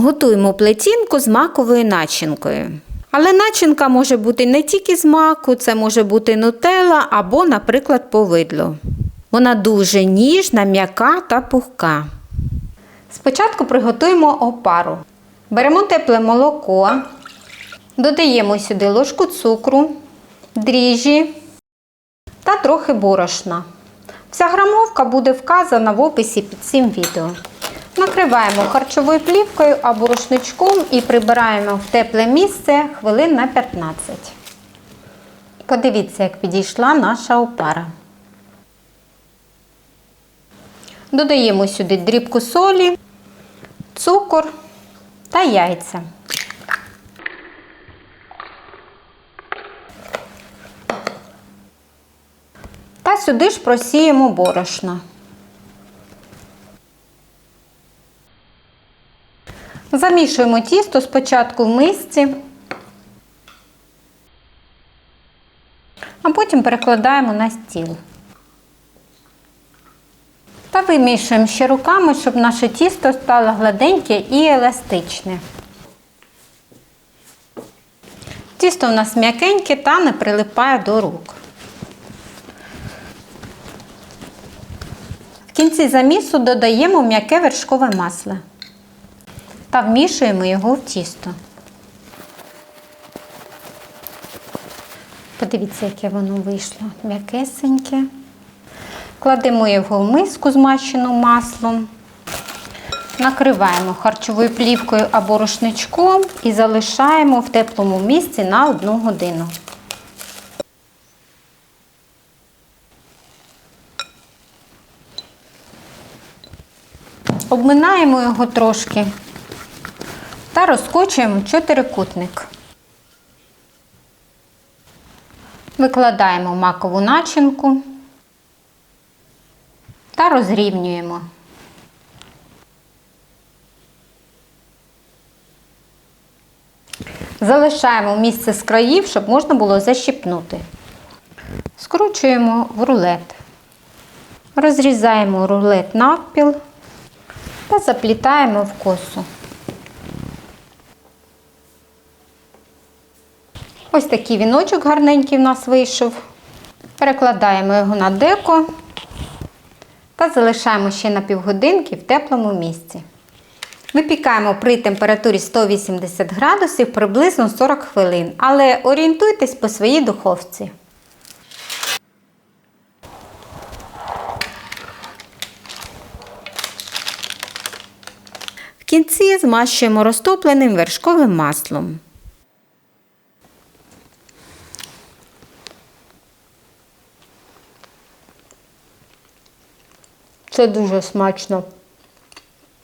Готуємо плетінку з маковою начинкою. Але начинка може бути не тільки з маку, це може бути нутелла або, наприклад, повидло. Вона дуже ніжна, м'яка та пухка. Спочатку приготуємо опару. Беремо тепле молоко, додаємо сюди ложку цукру, дріжджі та трохи борошна. Вся грамовка буде вказана в описі під цим відео. Накриваємо харчовою плівкою або рушничком і прибираємо в тепле місце хвилин на 15. Подивіться, як підійшла наша опара. Додаємо сюди дрібку солі, цукор та яйця. Та сюди ж просіємо борошно. Замішуємо тісто спочатку в мисці, а потім перекладаємо на стіл. Та вимішуємо ще руками, щоб наше тісто стало гладеньке і еластичне. Тісто у нас м'якеньке та не прилипає до рук. В кінці замісу додаємо м'яке вершкове масло та вмішуємо його в тісто. Подивіться, яке воно вийшло м'якесеньке. Кладемо його в миску змащену маслом, накриваємо харчовою плівкою або рушничком і залишаємо в теплому місці на одну годину. Обминаємо його трошки та розкочуємо чотирикутник. Викладаємо макову начинку та розрівнюємо. Залишаємо місце з країв, щоб можна було защіпнути. Скручуємо в рулет. Розрізаємо рулет навпіл та заплітаємо в косу. Ось такий віночок гарненький в нас вийшов. Перекладаємо його на деко та залишаємо ще на півгодинки в теплому місці. Випікаємо при температурі 180 градусів приблизно 40 хвилин, але орієнтуйтесь по своїй духовці. В кінці змащуємо розтопленим вершковим маслом. Це дуже смачно.